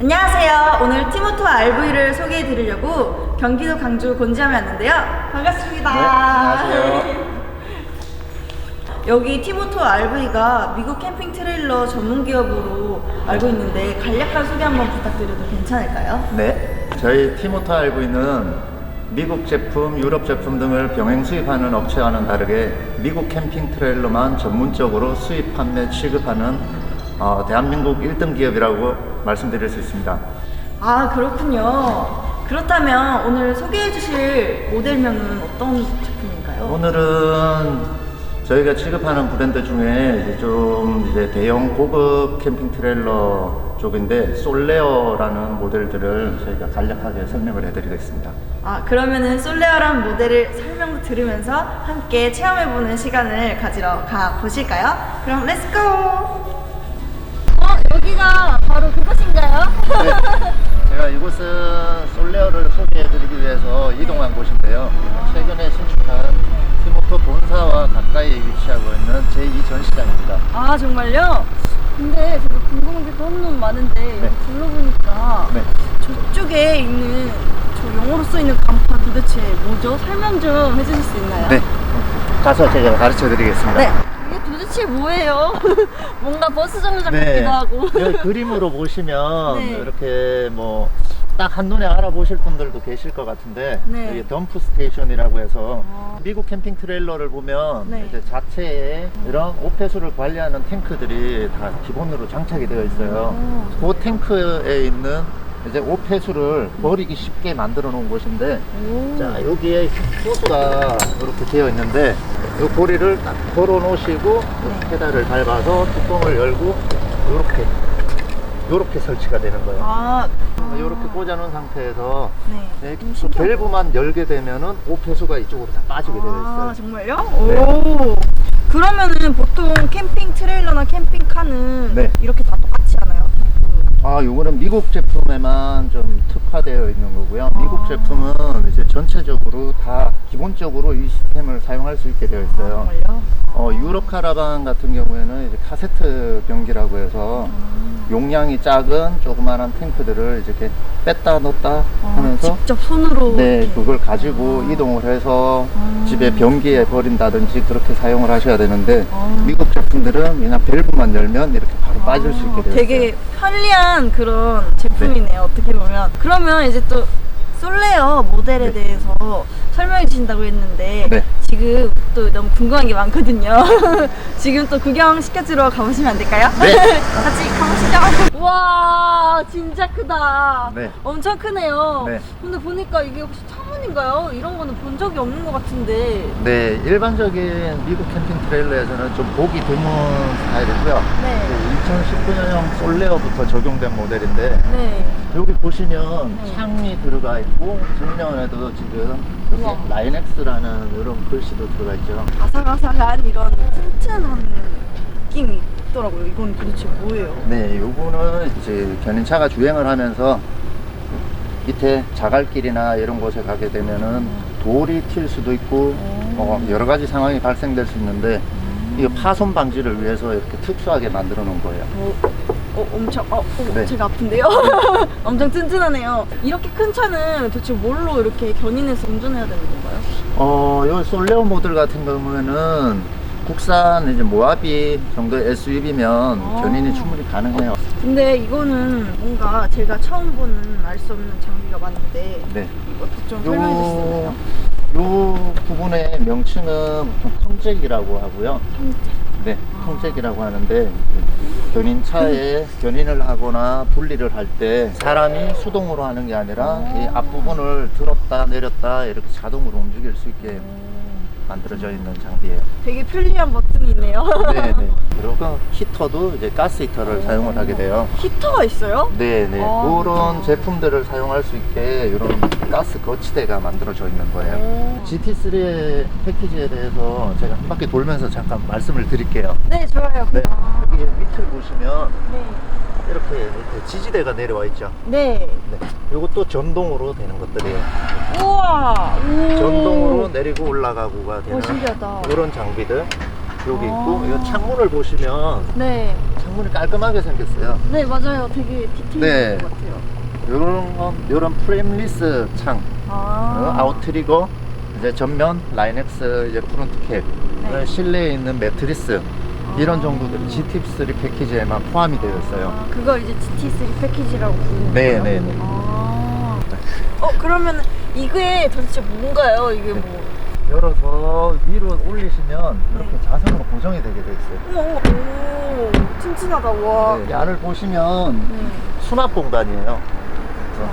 안녕하세요. 오늘 티모토 RV를 소개해 드리려고 경기도 강주 곤지암에 왔는데요. 반갑습니다. 네, 안녕하세요. 여기 티모토 RV가 미국 캠핑 트레일러 전문 기업으로 알고 있는데 간략한 소개 한번 부탁드려도 괜찮을까요? 네, 저희 티모터 RV는 미국 제품, 유럽 제품 등을 병행 수입하는 업체와는 다르게 미국 캠핑 트레일러만 전문적으로 수입, 판매, 취급하는 어, 대한민국 1등 기업이라고 말씀드릴 수 있습니다. 아 그렇군요. 그렇다면 오늘 소개해 주실 모델명은 어떤 제품인가요? 오늘은 저희가 취급하는 브랜드 중에 이제 좀 이제 대형 고급 캠핑 트레일러 쪽인데 솔레어라는 모델들을 저희가 간략하게 설명을 해드리겠습니다. 아 그러면은 솔레어란 모델을 설명 들으면서 함께 체험해보는 시간을 가지러 가 보실까요? 그럼 렛츠고! 어 여기가 바로 그곳인가요? 네, 제가 이곳은 솔레어를 소개해드리기 위해서 이동한 곳인데요. 최근에 신축한 티모토 본사와 가까이 위치하고 있는 제2 전시장입니다. 아 정말요? 근데 제가 궁금한 게 너무 많은데 네. 둘러보니까 네. 저쪽에 있는 저 영어로 써 있는 간판 도대체 뭐죠? 설명 좀 해주실 수 있나요? 네. 가서 제가 가르쳐 드리겠습니다. 네. 이게 도대체 뭐예요? 뭔가 버스 정류장 네. 같기도 하고. 여기 그림으로 보시면 네. 이렇게 뭐 딱 한눈에 알아보실 분들도 계실 것 같은데 네. 여기 덤프 스테이션이라고 해서 아. 미국 캠핑 트레일러를 보면 네. 이제 자체에 이런 오폐수를 관리하는 탱크들이 다 기본으로 장착이 되어 있어요. 오. 그 탱크에 있는 이제 오폐수를 버리기 쉽게 만들어 놓은 곳인데 오. 자 여기에 호수가 이렇게 되어 있는데 이 고리를 딱 걸어 놓으시고 네. 페달을 밟아서 뚜껑을 열고 이렇게 이렇게 설치가 되는 거예요. 아, 이렇게 꽂아 놓은 상태에서 네. 네, 좀 그. 밸브만 열게 되면은 오폐수가 이쪽으로 다 빠지게 되어 아, 있어요. 정말요? 네. 오. 그러면은 보통 캠핑 트레일러나 캠핑카는 네. 이렇게 다 똑같이 하나요? 아, 요거는 미국 제품에만 좀 특화되어 있는 거고요. 아. 미국 제품은 이제 전체적으로 다 기본적으로 이 시스템을 사용할 수 있게 되어 아, 있어요. 정말요? 어, 유럽 카라반 같은 경우에는 이제 카세트 변기라고 해서 음. 용량이 작은 조그마한 탱크들을 이렇게 뺐다 넣었다 아, 하면서 직접 손으로 네, 이렇게. 그걸 가지고 아. 이동을 해서 아. 집에 변기에 버린다든지 그렇게 사용을 하셔야 되는데 아. 미국 제품들은 그냥 밸브만 열면 이렇게 바로 빠질 수 있게 되어 아, 되게 있어요. 편리한 그런 제품이네요. 어떻게 보면. 그러면 이제 또 솔레어 모델에 네. 대해서 설명해 주신다고 했는데 네. 지금 또 너무 궁금한 게 많거든요. 지금 또 구경 시켜주러 가보시면 안 될까요? 네. 같이 가보시죠. 와 진짜 크다. 네. 엄청 크네요. 네. 근데 보니까 이게 혹시 창문인가요? 이런 거는 본 적이 없는 것 같은데. 네, 일반적인 미국 캠핑 트레일러에서는 좀 보기 드문 스타일이고요. 네. 2019년형 솔레어부터 적용된 모델인데 네. 여기 보시면 네. 창이 들어가 있고 정면에도 지금 이렇게. 라인엑스라는 이런 글씨도 들어가 있죠. 아삭아삭한 이런 튼튼한 느낌이 있더라고요. 이건 도대체 뭐예요? 네, 요거는 이제 견인차가 주행을 하면서 밑에 자갈길이나 이런 곳에 가게 되면은 돌이 튈 수도 있고 어, 여러 가지 상황이 발생될 수 있는데 이거 파손 방지를 위해서 이렇게 특수하게 만들어 놓은 거예요. 어, 어 엄청 어, 어 네. 제가 아픈데요? 엄청 튼튼하네요. 이렇게 큰 차는 도대체 뭘로 이렇게 견인해서 운전해야 되는 건가요? 어, 요 솔레오 모델 같은 경우에는 국산 이제 모하비 정도 SUV면 아. 견인이 충분히 가능해요. 근데 이거는 뭔가 제가 처음 보는 알 수 없는 장비가 많은데 네. 이것도 좀 설명해 요, 있나요? 요 부분의 명칭은 보통 통잭이라고 하고요. 네, 아. 통잭이라고 하는데 견인 차에 견인을 하거나 분리를 할 때 사람이 수동으로 하는 게 아니라 아. 이 앞부분을 들었다 내렸다 이렇게 자동으로 움직일 수 있게 만들어져 있는 장비예요. 되게 편리한 버튼이 있네요. 네, 네. 그리고 히터도 이제 가스 히터를 사용을 하게 돼요. 히터가 있어요? 네, 네. 아. 그런 제품들을 사용할 수 있게 이런 가스 거치대가 만들어져 있는 거예요. 오. GT3의 패키지에 대해서 제가 한 바퀴 돌면서 잠깐 말씀을 드릴게요. 네, 좋아요. 네. 아. 여기 밑을 보시면 네. 이렇게 밑에 지지대가 내려와 있죠. 네. 네. 요것도 전동으로 되는 것들이에요. 우와. 오. 전동으로 내리고 올라가고가 오, 되는 신기하다. 이런 장비들 여기 있고 아. 이 창문을 보시면 네. 창문이 깔끔하게 생겼어요. 네, 맞아요. 되게 디테일한 네. 것 같아요. 건 요런 프레임리스 창 아. 어, 아웃트리거 이제 전면 라인엑스 이제 프론트 캡 네. 실내에 있는 매트리스 이런 아. 정도들이 GT3 패키지에만 포함이 되어 있어요. 아, 그걸 이제 GT3 패키지라고 부르는 네, 거예요? 네, 네. 아. 어, 그러면 이게 도대체 뭔가요? 이게 네. 뭐. 열어서 위로 올리시면 네. 이렇게 자석으로 고정이 되게 돼 있어요. 어머, 오, 튼튼하다, 와. 네, 야를 보시면 네. 수납 공간이에요. 그래서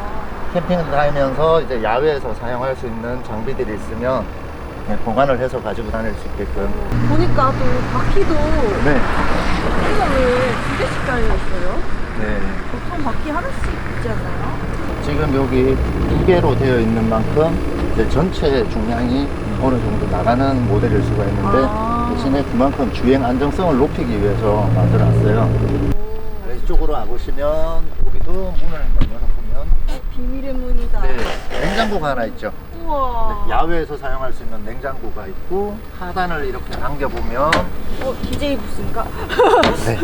캠핑을 다니면서 이제 야외에서 사용할 수 있는 장비들이 있으면 그냥 보관을 해서 가지고 다닐 수 있게끔. 보니까 또 바퀴도 네. 바퀴가 왜 두 개씩 달려 있어요? 네. 보통 바퀴 하나씩 있지 않나요? 지금 여기 두 개로 되어 있는 만큼 이제 전체 중량이 어느 정도 나가는 모델일 수가 있는데 아. 대신에 그만큼 주행 안정성을 높이기 위해서 만들어놨어요. 네, 이쪽으로 와보시면 여기도 문을 열어보면 어, 비밀의 문이다. 네, 냉장고가 하나 있죠. 우와. 네, 야외에서 사용할 수 있는 냉장고가 있고 하단을 이렇게 당겨보면 어, DJ 부스인가? 네,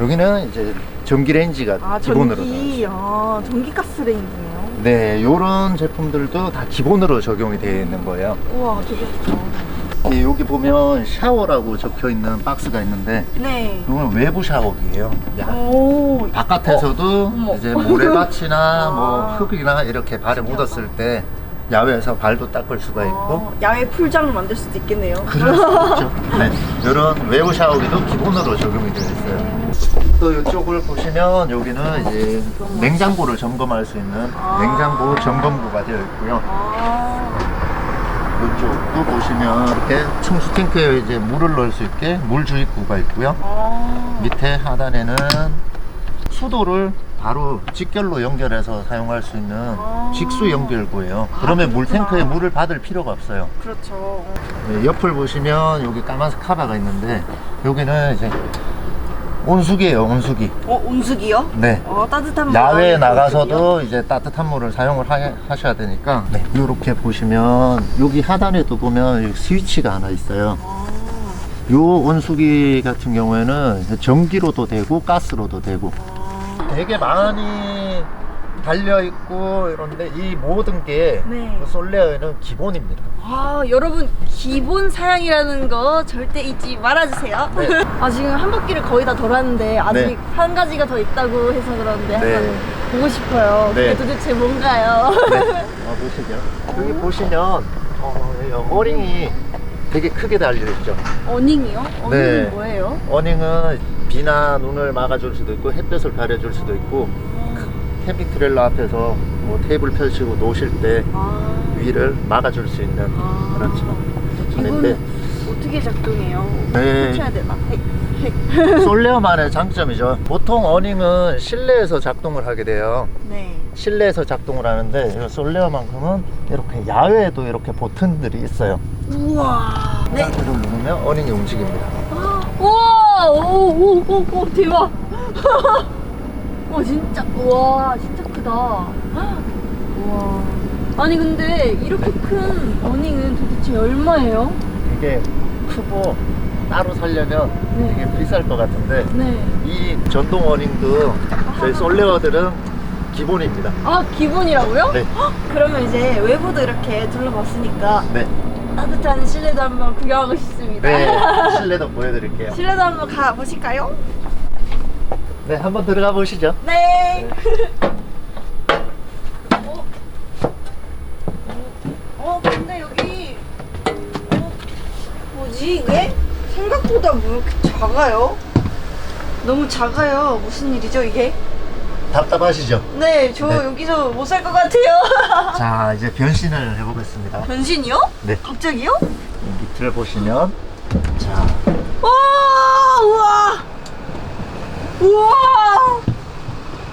여기는 이제 전기 레인지가 아, 기본으로 전기. 아, 전기 가스 레인지네요. 네, 이런 제품들도 다 기본으로 적용이 되어 있는 거예요. 우와, 되게 좋다. 네, 여기 보면 샤워라고 적혀 있는 박스가 있는데 네. 이건 외부 샤워기예요. 야, 오. 바깥에서도 어머. 이제 모래밭이나 뭐 아. 흙이나 이렇게 발에 묻었을 때 야외에서 발도 닦을 수가 있고 어, 야외 풀장을 만들 수도 있겠네요. 그럴 수 있죠. 네, 이런 외부 샤워기도 기본으로 적용이 되어 있어요. 또 이쪽을 보시면 여기는 이제 냉장고를 점검할 수 있는 아. 냉장고 점검구가 되어 있고요. 아. 이쪽도 보시면 이렇게 청수 탱크에 이제 물을 넣을 수 있게 물 주입구가 있고요. 아. 밑에 하단에는 수도를 바로 직결로 연결해서 사용할 수 있는 아. 직수 연결구예요. 그러면 물 그렇구나. 탱크에 물을 받을 필요가 없어요. 그렇죠. 네, 옆을 보시면 여기 까만색 카바가 있는데 여기는 이제 온수기예요, 온수기. 어, 온수기요? 네. 어, 따뜻한 물 야외에 나가서도 온수기요? 이제 따뜻한 물을 사용을 하, 셔야 되니까 네, 이렇게 보시면 여기 하단에도 보면 여기 스위치가 하나 있어요. 아. 요 온수기 같은 경우에는 전기로도 되고 가스로도 되고 아. 되게 많이 달려 있고 이런데 이 모든 게 네. 솔레어에는 기본입니다. 아, 여러분 기본 사양이라는 거 절대 잊지 말아주세요. 네. 아 지금 한 바퀴를 거의 다 돌았는데 아직 네. 한 가지가 더 있다고 해서 그런데 네. 한번 보고 싶어요. 네. 그게 도대체 뭔가요? 네. 어, 보시죠. 여기 보시면 어, 이 어링이 되게 크게 달려 있죠. 어닝이요? 어닝이 네. 뭐예요? 어닝은 비나 눈을 막아줄 수도 있고 햇볕을 가려줄 수도 있고 캠핑 트레일러 앞에서 뭐 테이블 펼치고 놓으실 때 아, 위를 막아줄 수 있는 아. 그런 이건 어떻게 작동해요? 네. 해야 되나? 헤, 솔레어만의 장점이죠. 보통 어닝은 실내에서 작동을 하게 돼요. 네. 실내에서 작동을 하는데 이 솔레어만큼은 이렇게 야외에도 이렇게 버튼들이 있어요. 우와. 네. 를 누르면 어닝이 움직입니다. 우와! 오, 오, 오, 오, 대박! 와, 진짜, 우와, 진짜 크다. 우와. 아니, 근데 이렇게 큰 어닝은 도대체 얼마예요? 이게 크고 따로 살려면 네. 되게 비쌀 것 같은데 네. 이 전동 어닝도 저희 솔레어들은 기본입니다. 아, 기본이라고요? 네. 그러면 이제 외부도 이렇게 둘러봤으니까 네. 따뜻한 실내도 한번 구경하고 싶습니다. 네. 실내도 보여드릴게요. 실내도 한번 가 보실까요? 네, 한번 들어가 보시죠. 네. 어? 어, 근데 여기 어, 뭐지 이게? 생각보다 왜 이렇게 작아요? 너무 작아요. 무슨 일이죠 이게? 답답하시죠? 네, 저 네. 여기서 못 살 것 같아요. 자, 이제 변신을 해보겠습니다. 변신이요? 네. 갑자기요? 밑을 보시면 자, 와, 우와, 우와.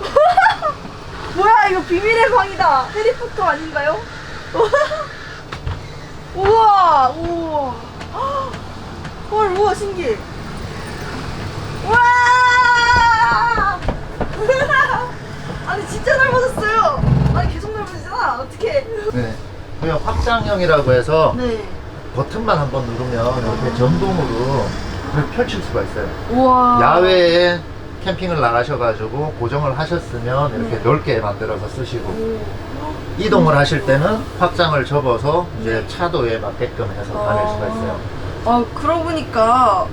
뭐야 이거 비밀의 방이다. 해리포터 아닌가요? 우와, 우와. 헐, 우와 신기해. 우와, 아니 진짜 넓어졌어요. 아니 계속 넓어지잖아. 어떻게? 네. 그냥 확장형이라고 해서 네. 버튼만 한번 누르면 이렇게 전동으로 펼칠 수가 있어요. 우와. 야외에 캠핑을 나가셔가지고 고정을 하셨으면 이렇게 네. 넓게 만들어서 쓰시고 오. 이동을 하실 때는 확장을 접어서 이제 차도에 맞게끔 해서 다닐 수가 있어요. 아 그러고 보니까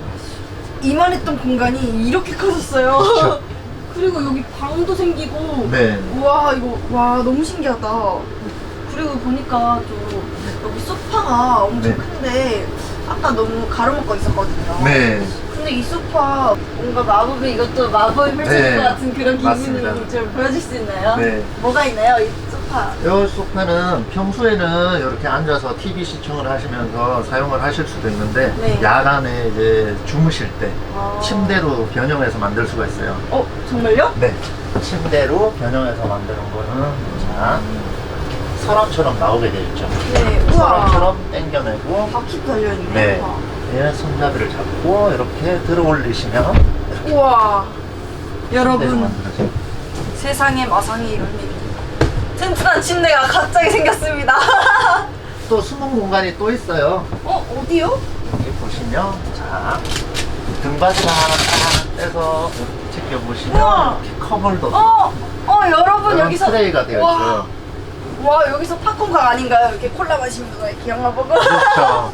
이만했던 공간이 이렇게 커졌어요. 그렇죠. 그리고 여기 방도 생기고. 네. 우와 이거 와 너무 신기하다. 그리고 보니까 또 여기 소파가 엄청 네. 큰데 아까 너무 가로막고 있었거든요. 네. 근데 이 소파 뭔가 마법의 이것도 마법이 펼쳐질 네. 것 같은 그런 기분이 맞습니다. 좀 보여줄 수 있나요? 네. 뭐가 있나요 이 소파? 이 소파는 평소에는 이렇게 앉아서 TV 시청을 하시면서 사용을 하실 수도 있는데 네. 야간에 이제 주무실 때 아. 침대로 변형해서 만들 수가 있어요. 어 정말요? 네. 침대로 변형해서 만드는 거는 자 서랍처럼 나오게 되어 있죠. 네. 우와. 서랍처럼 당겨내고 바퀴도 달려 있네. 네. 와. 얘 손잡이를 잡고 이렇게 들어 올리시면 우와. 침대로 여러분 만들어져요. 세상에 마상이 이런 일이. 튼튼한 침대가 갑자기 생겼습니다. 또 숨은 공간이 또 있어요. 어 어디요? 여기 보시면 자 등받이 하나 딱 떼서 이렇게 제껴보시면 우와. 이렇게 컵홀더 어, 어 여러분 이런 여기서 트레이가 되어 와. 있어요. 와 여기서 팝콘각 아닌가요? 이렇게 콜라 마시면서 이렇게 영화 보고. 그렇죠.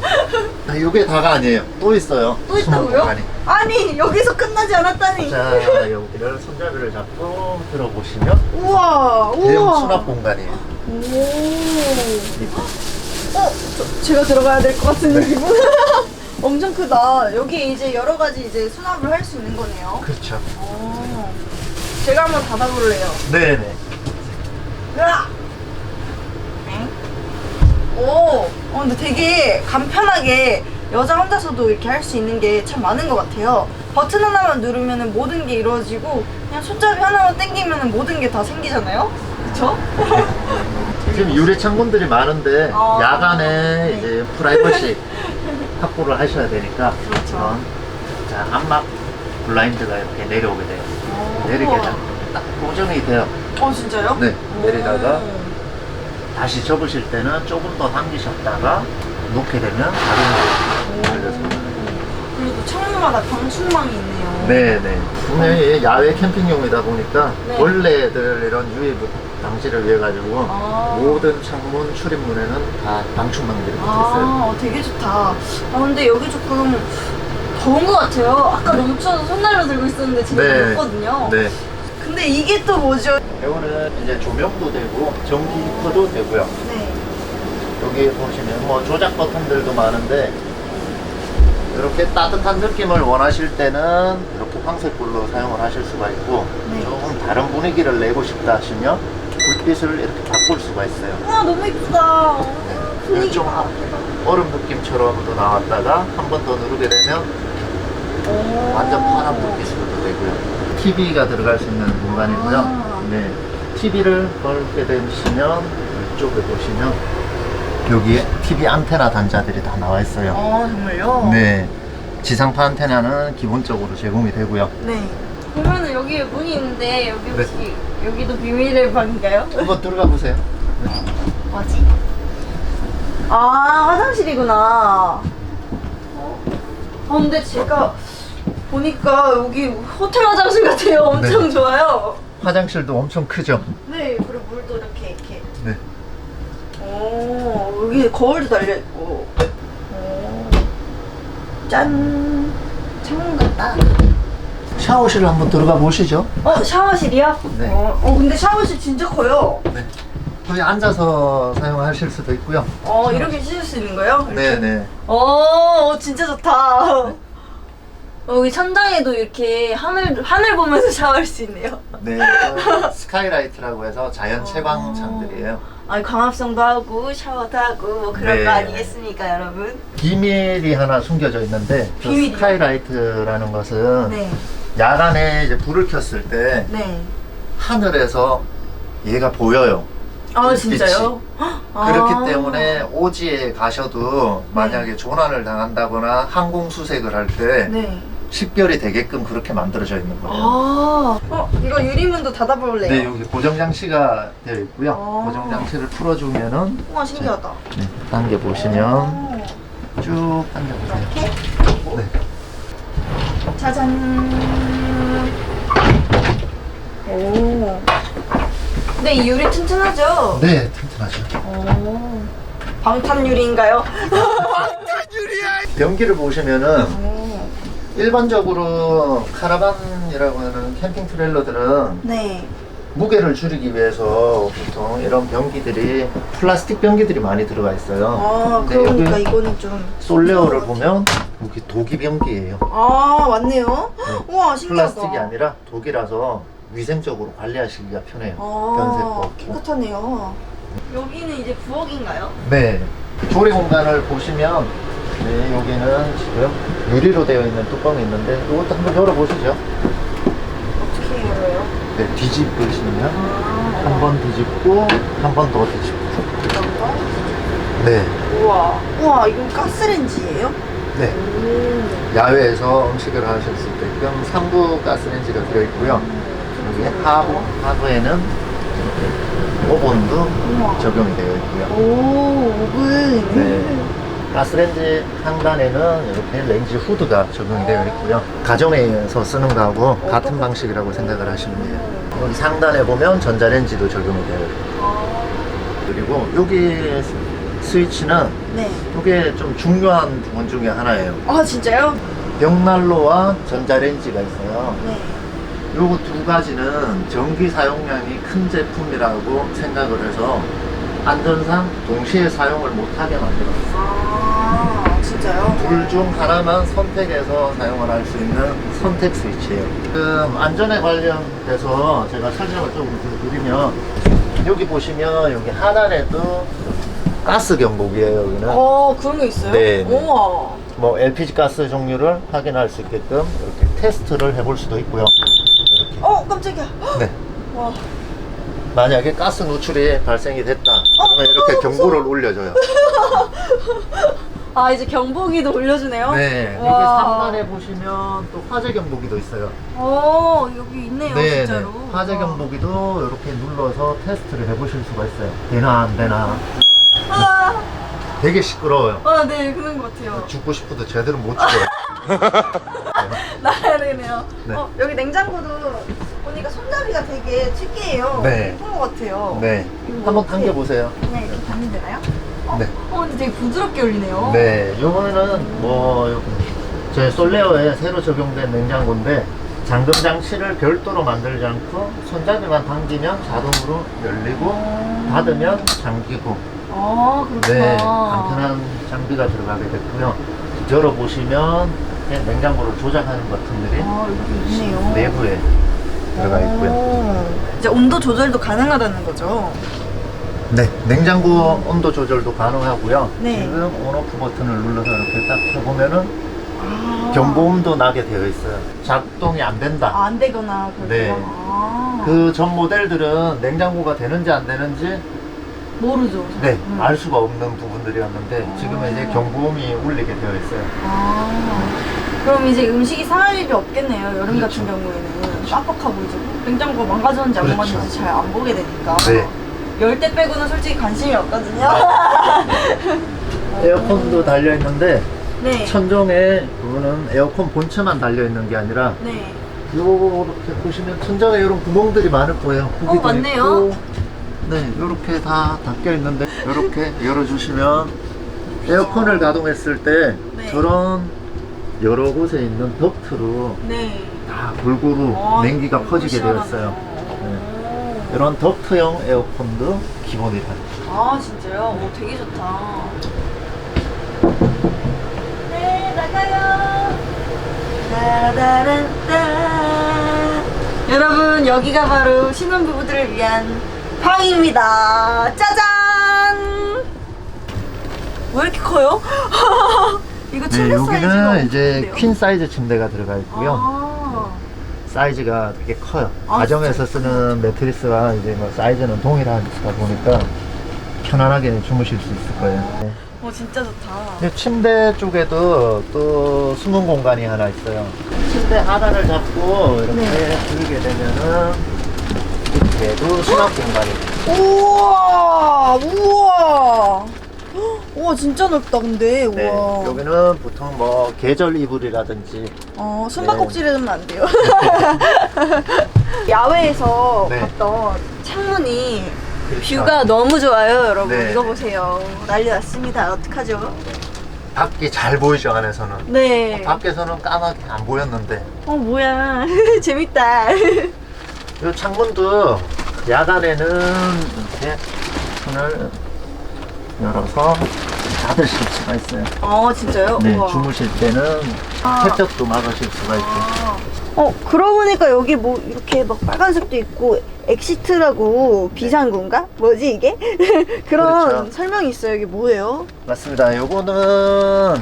아, 이게 다가 아니에요. 또 있어요. 또 있다고요? 공간이. 아니 여기서 끝나지 않았다니. 자 여기를 손잡이를 잡고 들어보시면 우와 대형 우와. 수납 공간이에요. 오. 어, 저, 제가 들어가야 될 것 같은 네. 기분. 엄청 크다. 여기 이제 여러 가지 이제 수납을 할 수 있는 거네요. 그렇죠. 어. 제가 한번 닫아볼래요. 네네. 으아! 엥? 오, 어, 근데 되게 간편하게 여자 혼자서도 이렇게 할 수 있는 게 참 많은 것 같아요. 버튼 하나만 누르면 모든 게 이루어지고 그냥 손잡이 하나만 당기면 모든 게 다 생기잖아요. 그쵸? 지금 유리 창문들이 많은데 아. 야간에 네. 이제 프라이버시 확보를 하셔야 되니까 그렇죠. 어, 자 암막 블라인드가 이렇게 내려오게 돼요. 내리게 우와. 딱 고정이 돼요. 어, 진짜요? 네, 내리다가 오. 다시 접으실 때는 조금 더 당기셨다가 놓게 되면 다른 걸로 달려서 그리고 창문마다 방충망이 있네요. 네네 분명히 야외 캠핑용이다 보니까 네. 벌레들 이런 유입 방지를 위해 가지고 아. 모든 창문 출입문에는 다 방충망들이 붙어 있어요 아, 되게 좋다. 아, 근데 여기 조금 더운 것 같아요. 아까 너무 추워서 손날로 들고 있었는데 진짜 덥거든요. 네 근데 이게 또 뭐죠? 이거는 이제 조명도 되고 전기 히터도 되고요 네. 여기 보시면 뭐 조작 버튼들도 많은데 이렇게 따뜻한 느낌을 원하실 때는 이렇게 황색불로 사용을 하실 수가 있고 네. 조금 다른 분위기를 내고 싶다 하시면 불빛을 이렇게 바꿀 수가 있어요. 우와, 너무 이쁘다. 분위기 좀 봐. 얼음 느낌처럼도 나왔다가 한 번 더 누르게 되면 오. 완전 파란 불빛으로도 되고요. TV가 들어갈 수 있는 공간이고요. 아. 네. TV를 걸게 되시면 이쪽에 보시면 여기에 TV 안테나 단자들이 다 나와 있어요. 어, 정말요? 네. 지상파 안테나는 기본적으로 제공이 되고요. 네. 보면은 여기 문이 있는데 여기 네. 혹시 여기도 비밀의 방인가요? 한번 들어가 보세요. 뭐지? 아 화장실이구나. 어? 아 근데 제가 보니까 여기 호텔 화장실 같아요. 엄청 네. 좋아요. 화장실도 엄청 크죠? 네 그리고 물도 이렇게 이렇게. 네. 오 여기 거울도 달려 있고. 오. 짠. 창문 같다. 샤워실 한번 들어가 보시죠. 어 샤워실이요? 네. 어, 어 근데 샤워실 진짜 커요. 네. 거기 앉아서 사용하실 수도 있고요. 어 이렇게 씻을 수 있는 거예요? 이렇게? 네네. 오, 진짜 좋다. 어, 여기 천장에도 이렇게 하늘 하늘 보면서 샤워할 수 있네요. 네. 그 스카이라이트라고 해서 자연 채광창들이에요. 아니 광합성도 하고 샤워도 하고 뭐 그런 네. 거 아니겠습니까, 여러분? 비밀이 하나 숨겨져 있는데 그 비밀이요? 스카이라이트라는 것은 네, 야간에 이제 불을 켰을 때 네. 하늘에서 얘가 보여요. 아 불빛이. 진짜요? 그렇기 아. 때문에 오지에 가셔도 만약에 조난을 당한다거나 항공 수색을 할 때 네. 식별이 되게끔 그렇게 만들어져 있는 거예요. 아, 어, 이거 유리문도 닫아볼래요. 네, 여기 고정 장치가 되어 있고요. 아. 고정 장치를 풀어주면은 우와, 신기하다. 네, 당겨 보시면 오, 쭉 당겨 보세요. 이렇게. 네. 짜잔. 오. 근데 이 유리 튼튼하죠? 네, 튼튼하죠. 오. 방탄 유리인가요? 변기를 보시면은 오. 일반적으로 카라반이라고 하는 캠핑 트레일러들은 네. 무게를 줄이기 위해서 보통 이런 변기들이 플라스틱 변기들이 많이 들어가 있어요. 아, 근데 그러니까 여기 이거는 좀. 솔레오를 보면 여기 독이 변기예요. 아, 맞네요. 네. 우와, 신기하다. 플라스틱이 아니라 독이라서 위생적으로 관리하시기가 편해요. 아, 없고. 깨끗하네요. 여기는 이제 부엌인가요? 네. 조리 공간을 보시면 네, 여기는 지금 유리로 되어 있는 뚜껑이 있는데 이것도 한번 열어보시죠. 어떻게 열어요? 네, 뒤집으시면 아, 한번 뒤집고 한 번 더 뒤집고. 이런 거? 네. 우와. 우와, 이건 가스레인지예요? 네. 오. 야외에서 음식을 하실 수 있게끔 3부 가스레인지가 들어 있고요. 여기 하부, 하부에는 이렇게 오븐도 우와. 적용이 되어 있고요. 오, 오븐. 네. 가스레인지 상단에는 이렇게 렌즈 후드가 적용이 되어 있고요. 가정에서 쓰는 거하고 같은 방식이라고 생각을 하시면 돼요. 여기 상단에 보면 전자레인지도 적용이 되어 있고 그리고 여기 스위치는 네. 이게 좀 중요한 부분 중에 하나예요. 아, 진짜요? 벽난로와 전자레인지가 있어요. 네. 요거 두 가지는 전기 사용량이 큰 제품이라고 생각을 해서 안전상 동시에 사용을 못하게 만들었어요. 아, 진짜요? 둘 중 하나만 선택해서 사용을 할 수 있는 선택 스위치예요. 지금 안전에 관련돼서 제가 설명을 조금 드리면 여기 보시면 여기 하단에도 가스 경보기예요. 여기는 어, 그런 게 있어요? 네, 네. 우와. 뭐 LPG 가스 종류를 확인할 수 있게끔 이렇게 테스트를 해볼 수도 있고요. 이렇게. 어, 깜짝이야. 네. 와. 만약에 가스 누출이 발생이 됐다. 그러면 이렇게 경보를 울려줘요. 아, 이제 경보기도 올려주네요? 네. 여기 와. 상단에 보시면 또 화재 경보기도 있어요. 어, 여기 있네요, 네, 진짜로. 네. 화재 와. 경보기도 이렇게 눌러서 테스트를 해보실 수가 있어요. 되나 안 되나. 아, 되게 시끄러워요. 아, 네, 그런 것 같아요. 죽고 싶어도 제대로 못 죽어요. 나가야 되네요. 네. 어, 여기 냉장고도 보니까 손잡이가 되게 특이해요. 네. 예쁜 것 같아요. 네. 이거 한번 어떻게- 당겨 보세요. 그냥 이렇게 닿는 되나요? 어? 네. 어, 근데 되게 부드럽게 열리네요. 네. 요거는 뭐, 요- 제 솔레어에 새로 적용된 냉장고인데 잠금 장치를 별도로 만들지 않고 손잡이만 당기면 자동으로 열리고 닫으면 잠기고 아, 그렇구나. 네, 간편한 장비가 들어가게 됐고요. 열어보시면 그냥 냉장고를 조작하는 버튼들이 아, 있네요. 내부에 들어가 있고요. 오. 이제 온도 조절도 가능하다는 거죠? 네, 냉장고 온도 조절도 가능하고요. 네. 지금 온오프 버튼을 눌러서 이렇게 딱 켜보면은 아. 경보음도 나게 되어 있어요. 작동이 안 된다. 아, 안 되거나 그렇구나. 네. 아. 그 전 모델들은 냉장고가 되는지 안 되는지 모르죠. 네, 음. 알 수가 없는 부분들이었는데 지금은 이제 경보음이 울리게 되어 있어요. 아. 그럼 이제 음식이 상할 일이 없겠네요. 여름 그렇죠. 같은 경우에는 깜빡하고 이제 냉장고가 망가졌는지 안 그렇죠. 망가졌는지 잘 안 보게 되니까. 네. 열대 빼고는 솔직히 관심이 없거든요. 에어컨도 달려 있는데 네. 천정에 그거는 에어컨 본체만 달려 있는 게 아니라 네. 요렇게 보시면 천장에 이런 구멍들이 많을 거예요. 거기도 맞네요. 있고, 네, 요렇게 다 닫혀 있는데 요렇게 열어주시면 에어컨을 가동했을 때 네. 저런 여러 곳에 있는 덕트로 네. 다 골고루 아, 냉기가 퍼지게 시원하네요. 있어요. 오. 이런 덕트형 에어컨도 기본이 다 있어요. 아 진짜요? 오 되게 좋다. 네 나가요. 따다란따. 여러분 여기가 바로 신혼부부들을 위한 방입니다. 짜잔. 왜 이렇게 커요? 이거 네, 침대 사이즈가 여기는 이제 큰데요? 퀸 사이즈 침대가 들어가 있고요. 아, 사이즈가 되게 커요. 아, 가정에서 쓰는 매트리스와 이제 뭐 사이즈는 동일하다 보니까 편안하게 주무실 수 있을 거예요. 네. 어 진짜 좋다. 근데 침대 쪽에도 또 숨은 공간이 하나 있어요. 가운데 하단을 잡고 이렇게 네. 들게 되면은 밑에도 수납 공간이 우와, 우와. 우와, 진짜 넓다, 근데. 네, 우와. 여기는 보통 뭐 계절 이불이라든지 어, 숨바꼭질 해주면 안 돼요. 야외에서 네. 봤던 창문이 그렇죠. 뷰가 너무 좋아요, 여러분. 네. 이거 보세요. 난리 났습니다. 어떡하죠? 밖이 잘 보이죠 안에서는 네. 밖에서는 까맣게 안 보였는데 어, 뭐야. 재밌다. 이 창문도 야간에는 이렇게 문을 열어서 닫으실 수가 있어요. 어, 진짜요? 네, 우와. 주무실 때는 아. 햇볕도 막으실 수가 있고. 아. 어, 그러고 보니까 여기 뭐 이렇게 막 빨간색도 있고 엑시트라고 비상구인가? 뭐지 이게? 그런 그렇죠. 설명이 있어요. 이게 뭐예요? 맞습니다. 요거는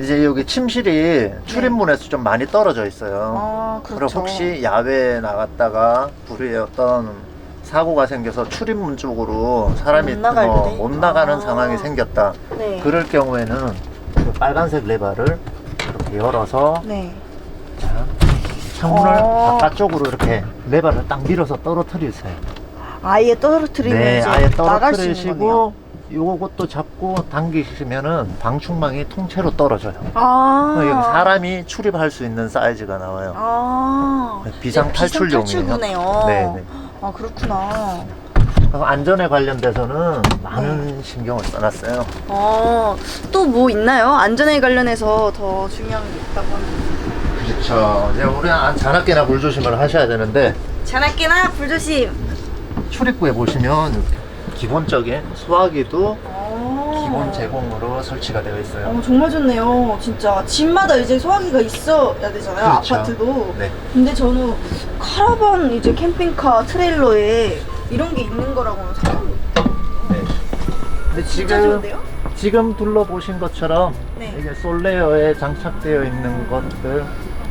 이제 여기 침실이 출입문에서 좀 많이 떨어져 있어요. 네. 아, 그럼 그렇죠. 혹시 야외에 나갔다가 불에 어떤 사고가 생겨서 출입문 쪽으로 사람이 못 나갈 뭐 때? 못 나가는 아. 상황이 생겼다. 네. 그럴 경우에는 그 빨간색 레버를 이렇게 열어서 네. 자, 창문을 어. 바깥쪽으로 이렇게 레버를 딱 밀어서 떨어뜨리세요. 아예 떨어뜨리면 네, 이제 아예 나갈 수 있는 거네요. 떨어뜨리시고 요것도 잡고 당기시면은 방충망이 통째로 떨어져요. 아. 여기 사람이 출입할 수 있는 사이즈가 나와요. 아. 비상 네, 탈출용이에요. 비상탈출구네요. 네, 네. 아, 그렇구나. 그래서 안전에 관련돼서는 많은 신경을 써놨어요. 어, 또 뭐 있나요? 안전에 관련해서 더 중요한 게 있다고 하면. 그렇죠. 이제 우리 자나깨나 불조심을 하셔야 되는데 자나깨나 불조심. 출입구에 보시면 기본적인 수화기도 어. 기본 제공으로 설치가 되어 있어요. 어, 정말 좋네요. 진짜 집마다 이제 소화기가 있어야 되잖아요. 그렇죠. 아파트도. 네. 근데 저는 카라반 이제 캠핑카 트레일러에 이런 게 있는 거라고는 못해요. 네. 근데 진짜 지금 좋은데요? 지금 둘러보신 것처럼 네. 이게 솔레어에 장착되어 있는 것들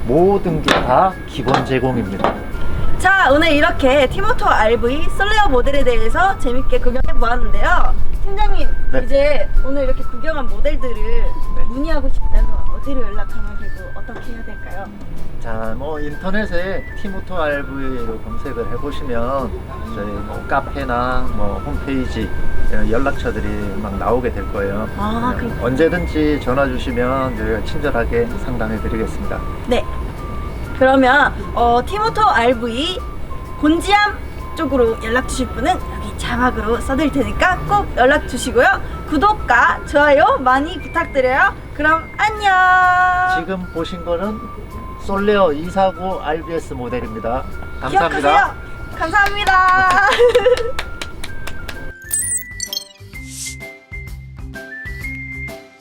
모든 게 다 기본 제공입니다. 자, 오늘 이렇게 티모토 RV 솔레어 모델에 대해서 재밌게 구경해 보았는데요. 팀장님, 네. 이제 오늘 이렇게 구경한 모델들을 문의하고 싶다면 어디로 연락하면 되고 어떻게 해야 될까요? 자, 뭐 인터넷에 티모토 RV로 검색을 해보시면 저희 뭐 카페나 뭐 홈페이지 이런 연락처들이 막 나오게 될 거예요. 아, 그렇군요. 언제든지 전화 주시면 저희가 친절하게 상담해 드리겠습니다. 네. 그러면 어, 티모토 RV 곤지암 쪽으로 연락 주실 분은 여기 자막으로 써드릴 테니까 꼭 연락 주시고요. 구독과 좋아요 많이 부탁드려요. 그럼 안녕. 지금 보신 거는 솔레어 249 RBS 모델입니다. 감사합니다. 기억하세요. 감사합니다.